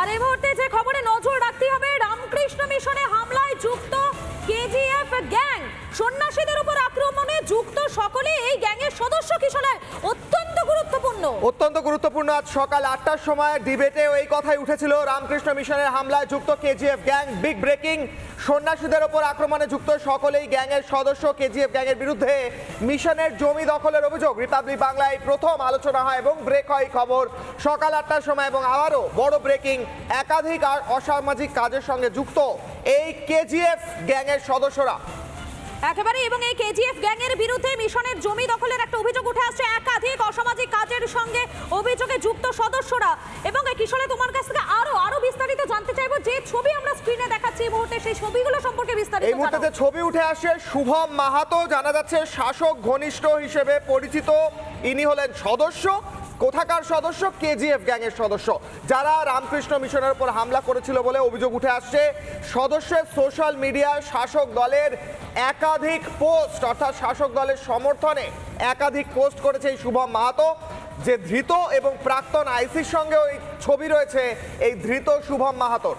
আর এই মুহূর্তে যে খবরে নজর রাখতে হবে, রামকৃষ্ণ মিশনে হামলায় যুক্ত কেজিএফ গ্যাং। সন্ন্যাসীদের উপর আক্রমণে যুক্ত সকলে এই গ্যাংয়ের সদস্য অত্যন্ত গুরুত্বপূর্ণ। অত্যন্ত গুরুত্বপূর্ণ আজ সকাল আটটার সময় ডিবেটে এই কথাই উঠেছিল। রামকৃষ্ণ মিশনের হামলায় যুক্ত কেজিএফ গ্যাং বিগ ব্রেকিং। সন্ন্যাসীদের ওপর আক্রমণে যুক্ত সকলেই গ্যাংয়ের সদস্য কেজিএফ গ্যাংয়ের বিরুদ্ধে মিশনের জমি দখলের অভিযোগ। রিপাবলিক বাংলায় প্রথম আলোচনা হয় এবং ব্রেক হয় খবর সকাল আটটার সময় এবং আবারও বড় ব্রেকিং, একাধিক আর অসামাজিক কাজের সঙ্গে যুক্ত এই কেজিএফ গ্যাংয়ের সদস্যরা। একেবারে এবং এই কেজিএফ গ্যাংয়ের বিরুদ্ধে মিশনের জমি দখলের একটা অভিযোগ উঠে আসছে একাধিক অসামাজিক কাজের সঙ্গে অভিযোগে যুক্ত সদস্যরা। এবং এই কিশোরে তোমার কাছ থেকে আরও আরও বিস্তারিত জানতে চাইব। যে ছবি আমরা স্ক্রিনে দেখাচ্ছি এই মুহূর্তে সেই ছবিগুলো সম্পর্কে বিস্তারিত এই মুহূর্তে ছবি উঠে আসে শুভম মাহাতো জানা যাচ্ছে শাসক ঘনিষ্ঠ হিসেবে পরিচিত। ইনি হলেন সদস্য কোথাকার সদস্য? কেজিএফ গ্যাংয়ের সদস্য। যারা রামকৃষ্ণ মিশনের উপর হামলা করেছিল বলে অভিযোগ উঠে আসছে। সদস্যের সোশ্যাল মিডিয়ায় শাসক দলের একাধিক পোস্ট, অর্থাৎ শাসক দলের সমর্থনে একাধিক পোস্ট করেছে এই শুভম মাহাতো, যে ধৃত এবং প্রাক্তন আইসির সঙ্গে ওই ছবি রয়েছে এই ধৃত শুভম মাহাতোর।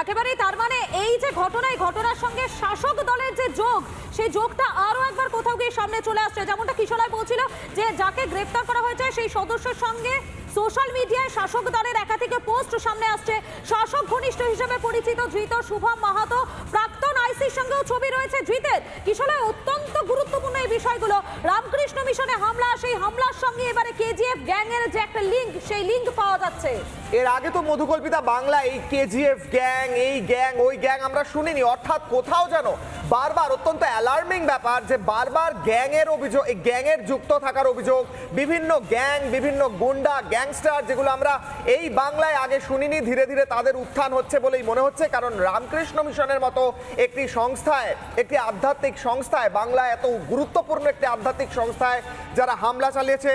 একেবারে তার মানে এই যে ঘটনা এই ঘটনার সঙ্গে শাসক দলের যে যোগ, সেই যোগটা আরও একবার কোথাও গিয়ে সামনে চলে আসছে। যেমনটা কিশোরায় বলছিল যে যাকে গ্রেফতার করা হয়েছে, সেই সদস্যের সঙ্গে সোশ্যাল মিডিয়ায় শাসক দলের একাধিক পোস্ট সামনে আসছে। শাসক ঘনিষ্ঠ হিসেবে পরিচিত ধৃত শুভম মাহাতো, প্রাক্তন আইসির সঙ্গেও ছবি রয়েছে ধৃতের কিশোরের অত্যন্ত গুরুত্বপূর্ণ এই বিষয়গুলো। রামকৃষ্ণ মিশনে হামলা, সেই হামলার সঙ্গে এবারে কেজিএফ গ্যাংয়ের যে একটা লিঙ্ক সেই লিঙ্ক পাওয়া যাচ্ছে। এর আগে তো মধুকল্পিতা বাংলা, এই কেজিএফ গ্যাং, এই গ্যাং, ওই গ্যাং আমরা শুনিনি। অর্থাৎ কোথাও যেন বারবার অত্যন্ত অ্যালার্মিং ব্যাপার যে বারবার গ্যাংয়ের অভিযোগ, এই গ্যাংয়ের যুক্ত থাকার অভিযোগ, বিভিন্ন গ্যাং, বিভিন্ন গুন্ডা, গ্যাংস্টার যেগুলো আমরা এই বাংলায় আগে শুনিনি, ধীরে ধীরে তাদের উত্থান হচ্ছে বলেই মনে হচ্ছে। কারণ রামকৃষ্ণ মিশনের মতো একটি সংস্থায়, একটি আধ্যাত্মিক সংস্থায়, বাংলায় এত গুরুত্বপূর্ণ একটি আধ্যাত্মিক সংস্থায় যারা হামলা চালিয়েছে,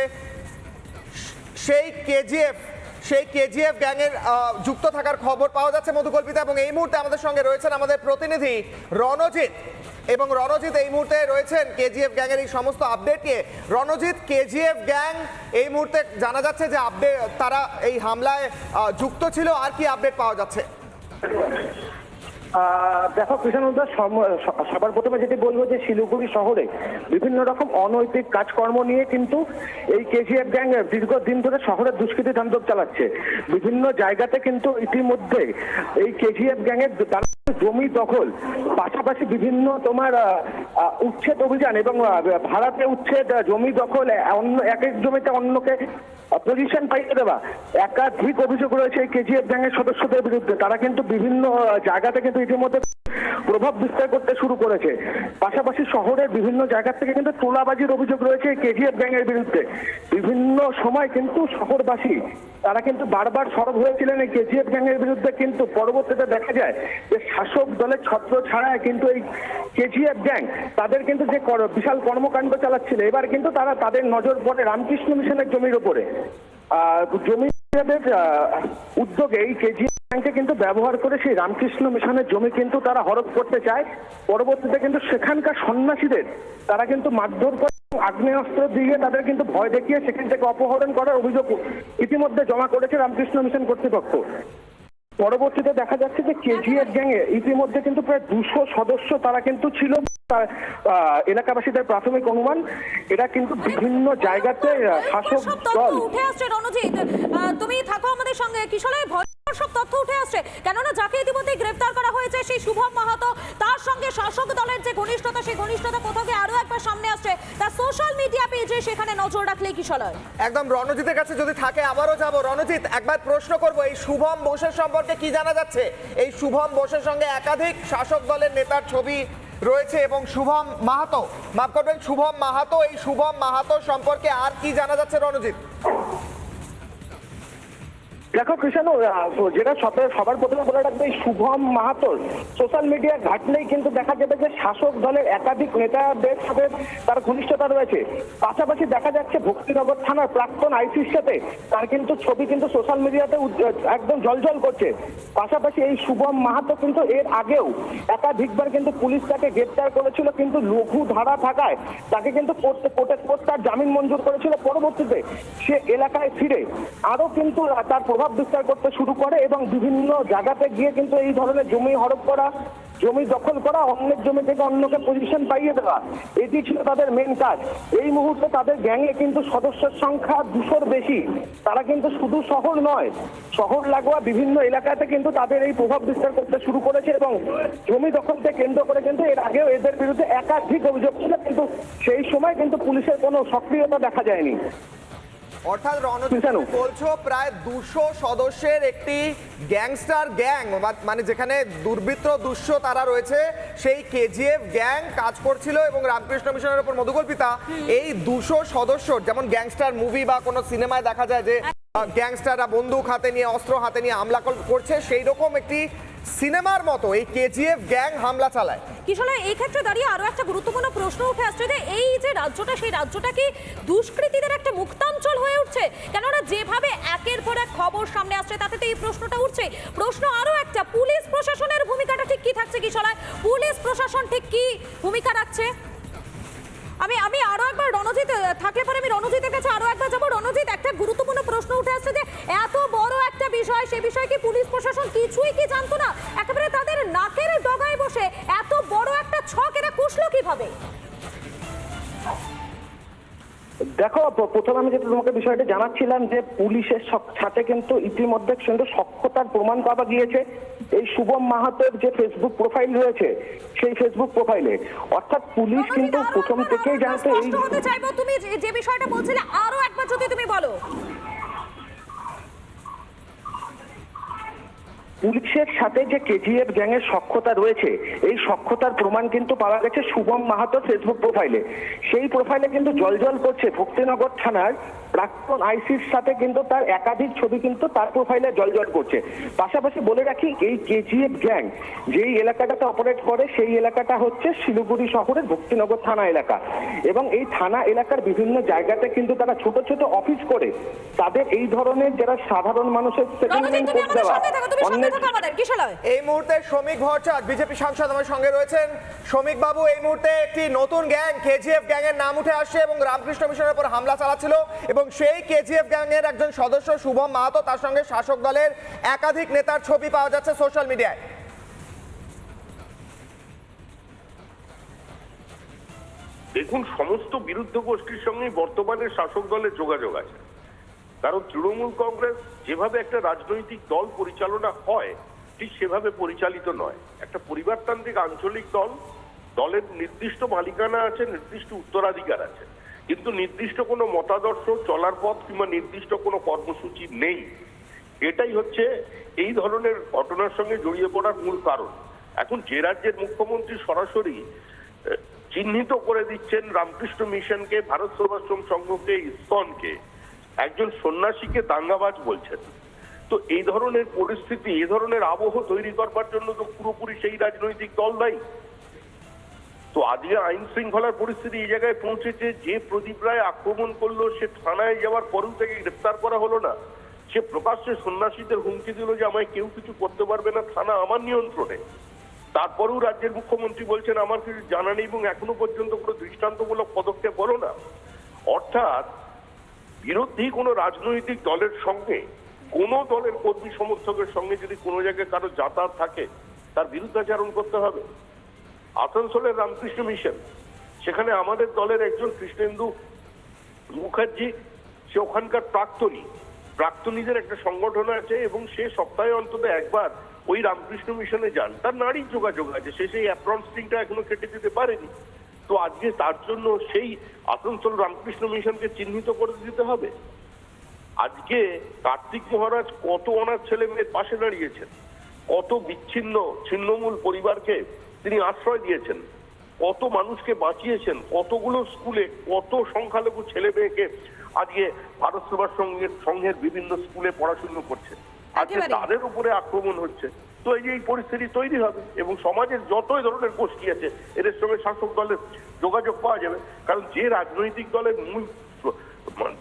সেই কেজিএফ সেই কেজিএফ গ্যাংয়ের যুক্ত থাকার খবর পাওয়া যাচ্ছে মধুকল্পিতা এবং এই মুহূর্তে আমাদের সঙ্গে রয়েছেন আমাদের প্রতিনিধি রণজিৎ। এবং রণজিৎ, এই মুহূর্তে রয়েছেন কেজিএফ গ্যাংয়ের এই সমস্ত আপডেট নিয়ে। রণজিৎ, কেজিএফ গ্যাং, এই মুহূর্তে জানা যাচ্ছে যে আপডেট তারা এই হামলায় যুক্ত ছিল। আর কি আপডেট পাওয়া যাচ্ছে? দেখো, কৃষ্ণ উদ্দাস সবার প্রথমে যেটি বলব যে শিলিগুড়ি শহরে বিভিন্ন রকম অনৈতিক কাজকর্ম নিয়ে কিন্তু এই কেজিএফ গ্যাং দীর্ঘদিন ধরে শহরের দুষ্কৃতি তাণ্ডব চালাচ্ছে। বিভিন্ন জায়গাতে কিন্তু ইতিমধ্যে এই কেজিএফ গ্যাংয়ের জমি দখল, পাশাপাশি বিভিন্ন তোমার উচ্ছেদ অভিযান এবং ভাড়াতে উচ্ছেদ জমি দখল অন্য, এক এক জমিতে অন্যকে পজিশন পাইয়ে দেওয়া। একাধিক অভিযোগ রয়েছে কেজিএফ ব্যাংকের সদস্যদের বিরুদ্ধে। তারা কিন্তু বিভিন্ন জায়গাতে কিন্তু ইতিমধ্যে প্রভাব বিস্তার করতে শুরু করেছে। পাশাপাশি শহরের বিভিন্ন জায়গা থেকে কিন্তু তোলাবাজির অভিযোগ রয়েছে কেজিএফ গ্যাংয়ের বিরুদ্ধে। বিভিন্ন সময় কিন্তু শহরবাসী, তারা কিন্তু বারবার সরব হয়েছিলেন এই কেজিএফ গ্যাংয়ের বিরুদ্ধে। কিন্তু পরবর্তীতে দেখা যায় যে শাসক দলের ছত্র ছাড়ায় কিন্তু এই কেজিএফ গ্যাং তাদের কিন্তু যে বিশাল কর্মকাণ্ড চালাচ্ছিল, এবার কিন্তু তারা তাদের নজর পড়ে রামকৃষ্ণ মিশনের জমির উপরে। জমি আহ, উদ্যোগে এই কেজিএফ ব্যাংকে কিন্তু ব্যবহার করে সেই রামকৃষ্ণ মিশনের জমি কিন্তু তারা হরপ করতে চায়। পরবর্তীতে কিন্তু সেখানকার সন্ন্যাসীদের তারা কিন্তু মারধর করে আগ্নেয়াস্ত্র দিয়ে তাদের কিন্তু ভয় দেখিয়ে সেখান থেকে অপহরণ করার অভিযোগ ইতিমধ্যে জমা করেছে রামকৃষ্ণ মিশন কর্তৃপক্ষ। পরবর্তীতে দেখা যাচ্ছে যে কেজিএফ গ্যাংয়ে ইতিমধ্যে কিন্তু প্রায় দুশো সদস্য তারা কিন্তু ছিল। এলাকাবাসীদের প্রাথমিক অনুমান এরা কিন্তু বিভিন্ন জায়গাতে শাসক দল। উঠে আসছে রণজিৎ। তুমি থাকো আমাদের সঙ্গে। কিশোরে ভয়ঙ্কর সব তথ্য উঠে আসছে। কেননা যাকে ইতিমধ্যে গ্রেফতার করা হয়েছে সেই শুভম মাহাতো তার সঙ্গে শাসক দলের যে ঘনিষ্ঠতা সেই ঘনিষ্ঠতা কোথাও আরও একবার সামনে আসছে। তার সোশ্যাল মিডিয়া পেজে সেখানে নজর রাখলে কিশোরয় একদম রণজিতের কাছে যদি থাকে আবারও যাব। রণজিৎ একবার প্রশ্ন করব এই শুভম বোসের সম্পর্কে কি জানা যাচ্ছে? এই শুভম বোসের সঙ্গে একাধিক শাসক দলের নেতার ছবি রয়েছে এবং শুভম মাহাতো। মাফ করবেন, শুভম মাহাতো। এই শুভম মাহাতো সম্পর্কে আর কি জানা যাচ্ছে রণজিৎ? দেখো কৃষাণু যেটা সব- সবার প্রথমে বলে রাখবে, শুভম মাহাতোর সোশ্যাল মিডিয়া ঘাটলেই কিন্তু দেখা যাবে যে শাসক দলের একাধিক নেতাদের সাথে তার ঘনিষ্ঠতা রয়েছে। পাশাপাশি দেখা যাচ্ছে ভক্তিনগর থানার প্রাক্তন আইসির সাথে তার কিন্তু ছবি কিন্তু সোশ্যাল মিডিয়াতে একদম জলজল করছে। পাশাপাশি এই শুভম মাহাতো কিন্তু এর আগেও একাধিকবার কিন্তু পুলিশ তাকে গ্রেপ্তার করেছিল, কিন্তু লঘু ধারা থাকায় তাকে কিন্তু কোর্টে কোর্টে তার জামিন মঞ্জুর করেছিল। পরবর্তীতে সে এলাকায় ফিরে। আরও কিন্তু তার প্রভাব বিস্তার করতে শুরু করে এবং বিভিন্ন জায়গাতে গিয়ে কিন্তু এই ধরনের জমি হড়প করা, জমি দখল করা, অন্যের জমি থেকে অন্যকে পজিশন পাইয়ে দেওয়া, এটি ছিল তাদের মেন কাজ। এই মুহূর্তে তাদের গ্যাংয়ে কিন্তু সদস্যের সংখ্যা দুশোর বেশি। তারা কিন্তু শুধু শহর নয়, শহর লাগোয়া বিভিন্ন এলাকাতে কিন্তু তাদের এই প্রভাব বিস্তার করতে শুরু করেছে এবং জমি দখলকে কেন্দ্র করে কিন্তু এর আগেও এদের বিরুদ্ধে একাধিক অভিযোগ ছিল, কিন্তু সেই সময় কিন্তু পুলিশের কোনো সক্রিয়তা দেখা যায়নি। অর্থাৎ রণজিৎ। বলছো প্রায় দুশো সদস্যের একটি গ্যাংস্টার গ্যাং মানে যেখানে দুর্বৃত্ত দুশ্য তারা রয়েছে সেই কেজিএফ গ্যাং কাজ করছিল এবং রামকৃষ্ণ মিশনের উপর মধুকল্পিতা এই দুশো সদস্য যেমন গ্যাংস্টার মুভি বা কোনো সিনেমায় দেখা যায় যে গ্যাংস্টাররা বন্দুক হাতে নিয়ে অস্ত্র হাতে নিয়ে হামলা করছে সেই রকম একটি সিনেমার মতো এই কেজিএফ গ্যাং হামলা চালায়। কিশোর, এই ক্ষেত্রে দাঁড়িয়ে আরও একটা গুরুত্বপূর্ণ প্রশ্ন উঠে আসছে যে এই যে রাজ্যটা, সেই রাজ্যটা কি দুষ্কৃতীদের একটা মুক্তাঞ্চল হয়ে উঠছে? কেননা যেভাবে একের পর এক খবর সামনে আসছে, তাতে তো এই প্রশ্নটা উঠছে। প্রশ্ন আরও একটা, পুলিশ প্রশাসনের ভূমিকাটা ঠিক কি থাকছে কিশোরায় পুলিশ প্রশাসন ঠিক কি ভূমিকা রাখছে? আমি আমি আরও একবার রণজিৎ থাকলে পরে আমি রণজিতের কাছে আরও একবার যাব। রণজিৎ, একটা গুরুত্বপূর্ণ প্রশ্ন উঠে আসছে যে, এত বড় একটা বিষয়, সে বিষয়ে কি পুলিশ প্রশাসন কিছুই কি জানতো না? একেবারে তাদের নাকের ডগায় বসে এত বড় একটা ছক এরা কুষলো কীভাবে? দেখো প্রথমে আমি যেটা তোমাকে বিষয়টা জানাচ্ছিলাম যে পুলিশের সাথে কিন্তু ইতিমধ্যে কিন্তু সক্ষতার প্রমাণ পাওয়া গিয়েছে। এই শুভম মাহাতোর যে ফেসবুক প্রোফাইল রয়েছে সেই ফেসবুক প্রোফাইলে অর্থাৎ পুলিশ কিন্তু প্রথম থেকেই জানতে এই তুমি যে বিষয়টা বলছিলে আরও একবার যদি তুমি বলো। পুলিশের সাথে যে কেজিএফ গ্যাংয়ের সক্ষতা রয়েছে এই সক্ষতার প্রমাণ কিন্তু পাওয়া গেছে শুভম মাহাতো ফেসবুক প্রোফাইলে সেই প্রোফাইলে কিন্তু জলজল করছে ভক্তিনগর থানার প্রাক্তন আইসির সাথে কিন্তু তার একাধিক ছবি কিন্তু তার প্রোফাইলে জলজল করছে। পাশাপাশি বলে রাখি এই কেজিএফ গ্যাং যেই এলাকাটাতে অপারেট করে সেই এলাকাটা হচ্ছে শিলিগুড়ি শহরের ভক্তিনগর থানা এলাকা। এবং এই থানা এলাকার বিভিন্ন জায়গাতে কিন্তু তারা ছোট ছোট অফিস করে। তাদের এই ধরনের যারা সাধারণ মানুষের সেটেলমেন্ট করে দেওয়া সাথে এই মুহূর্তে শ্রমিক ভট্টাচার্য বিজেপি সাংসদ আমার সঙ্গে রয়েছেন। শ্রমিক বাবু এই মুহূর্তে একটি নতুন গ্যাং কেজিএফ গ্যাং এর নাম উঠে আসছে এবং রামকৃষ্ণ মিশনের উপর হামলা চালাচ্ছিল এবং সেই কেজিএফ গ্যাং এর একজন সদস্য শুভম মাহাতো তার সঙ্গে শাসক দলের একাধিক নেতার ছবি পাওয়া যাচ্ছে সোশ্যাল মিডিয়ায়। দেখুন সমস্ত বিরুদ্ধ গোষ্ঠীর সঙ্গে বর্তমানে শাসক দলের যোগাযোগ আছে। কারণ তৃণমূল কংগ্রেস যেভাবে একটা রাজনৈতিক দল পরিচালনা হয়, ঠিক সেভাবে পরিচালিত নয়। একটা পরিবারতান্ত্রিক আঞ্চলিক দল, দলের নির্দিষ্ট মালিকানা আছে, নির্দিষ্ট উত্তরাধিকার আছে। কিন্তু নির্দিষ্ট কোনো মতাদর্শ চলার পথ কিংবা নির্দিষ্ট কোনো কর্মসূচি নেই। এটাই হচ্ছে এই ধরনের ঘটনার সঙ্গে জড়িয়ে পড়ার মূল কারণ। এখন যে রাজ্যের মুখ্যমন্ত্রী সরাসরি চিহ্নিত করে দিচ্ছেন রামকৃষ্ণ মিশনকে, ভারত সেবাশ্রম সংঘকে, ইসকনকে। একজন সন্ন্যাসীকে দাঙ্গাবাজ বলছেন। তো এই ধরনের পরিস্থিতি, এই ধরনের আবহ তৈরি করবার জন্য তো পুরোপুরি সেই রাজনৈতিক দল দায়ী। তো আজকে আইন শৃঙ্খলার পরিস্থিতি এই জায়গায় পৌঁছেছে, যে প্রদীপ রায় আক্রমণ করল, সে থানায় যাওয়ার পরেও থেকে গ্রেপ্তার করা হলো না। সে প্রকাশ্যে সন্ন্যাসীদের হুমকি দিল যে আমায় কেউ কিছু করতে পারবে না, থানা আমার নিয়ন্ত্রণে। তারপরেও রাজ্যের মুখ্যমন্ত্রী বলছেন, আমার কিছু জানা নেই এবং এখনও পর্যন্ত কোনো দৃষ্টান্তমূলক পদক্ষেপ হলো না। অর্থাৎ বিরোধী কোনো রাজনৈতিক দলের সঙ্গে, কোনো দলের কর্মী সমর্থকের সঙ্গে যদি কোনো জায়গায় কারও যাতায়াত থাকে, তার বিরুদ্ধাচারণ করতে হবে। আসানসোলের রামকৃষ্ণ মিশন, সেখানে আমাদের দলের একজন কৃষ্ণেন্দু মুখার্জি, সে ওখানকার প্রাক্তনী। প্রাক্তনীদের একটা সংগঠন আছে এবং সে সপ্তাহে অন্তত একবার ওই রামকৃষ্ণ মিশনে যান। তার নারীর যোগাযোগ আছে, সে সেই অ্যাপ্রন স্ট্রিংটা এখনও কেটে দিতে পারেনি। তো আজকে তার জন্য সেই আসানসোল রামকৃষ্ণ মিশনকে চিহ্নিত করে দিতে হবে। আজকে কার্তিক মহারাজ কত অনাথ ছেলে মেয়ের পাশে দাঁড়িয়েছেন কত বিচ্ছিন্ন ছিন্নমূল পরিবারকে তিনি আশ্রয় দিয়েছেন কত মানুষকে বাঁচিয়েছেন কতগুলো স্কুলে কত সংখ্যালঘু ছেলে মেয়েকে আজকে ভারত সেবা সংঘের সংঘের বিভিন্ন স্কুলে পড়াশুনো করছে। আজকে তাদের উপরে আক্রমণ হচ্ছে। তো এই পরিস্থিতি তৈরি হবে এবং সমাজের যতই ধরনের গোষ্ঠী আছে, এদের সঙ্গে শাসক দলের যোগাযোগ পাওয়া যাবে। কারণ যে রাজনৈতিক দলের মূল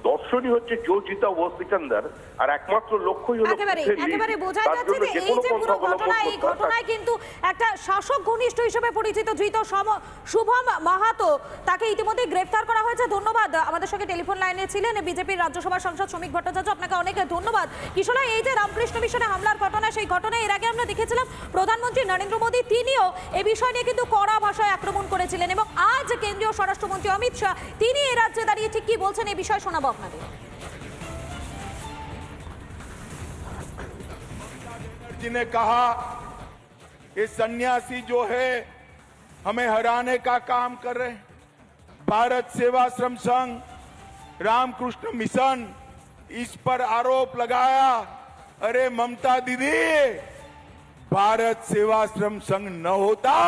দর্শনই হচ্ছে জো জিতা ও সিকান্দার আর একমাত্র লক্ষ্যই হলো একেবারে একেবারে বোঝা যাচ্ছে যে এই যে পুরো ঘটনা এই ঘটনায় কিন্তু একটা শাসক ঘনিষ্ঠ হিসেবে পরিচিত ধৃত সম- শুভম মাহাতো তাকে ইতিমধ্যে গ্রেফতার করা হয়েছে। ধন্যবাদ। আমাদের সঙ্গে টেলিফোন লাইনে ছিলেন বিজেপির রাজ্যসভা সাংসদ শ্রমিক ভট্টাচার্য আপনাকে অনেক ধন্যবাদ। কিশোরা এই যে রামকৃষ্ণ মিশনে হামলার ঘটনা সেই ঘটনায় এর আগে আমরা দেখেছিলাম প্রধানমন্ত্রী নরেন্দ্র মোদী তিনিও এই বিষয় নিয়ে কিন্তু কড়া ভাষায় আক্রমণ করেছিলেন এবং আজ কেন্দ্রীয় স্বরাষ্ট্রমন্ত্রী অমিত শাহ তিনি এই রাজ্যে দাঁড়িয়ে ঠিক কি বলছেন এই বিষয়ে শোনাবো আপনাদের जी ने कहा ये सन्यासी जो है हमें हराने का काम कर रहे हैं भारत सेवाश्रम संघ रामकृष्ण मिशन इस पर आरोप लगाया अरे ममता दीदी भारत सेवाश्रम संघ न होता,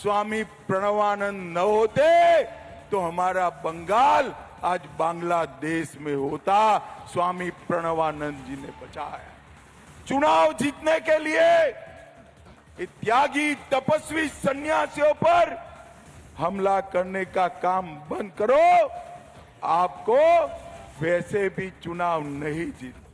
स्वामी प्रणवानंद न होते तो हमारा बंगाल आज बांग्लादेश में होता, स्वामी प्रणवानंद जी ने बचाया। चुनाव जीतने के लिए त्यागी तपस्वी सन्यासियों पर हमला करने का काम बंद करो, आपको वैसे भी चुनाव नहीं जीतना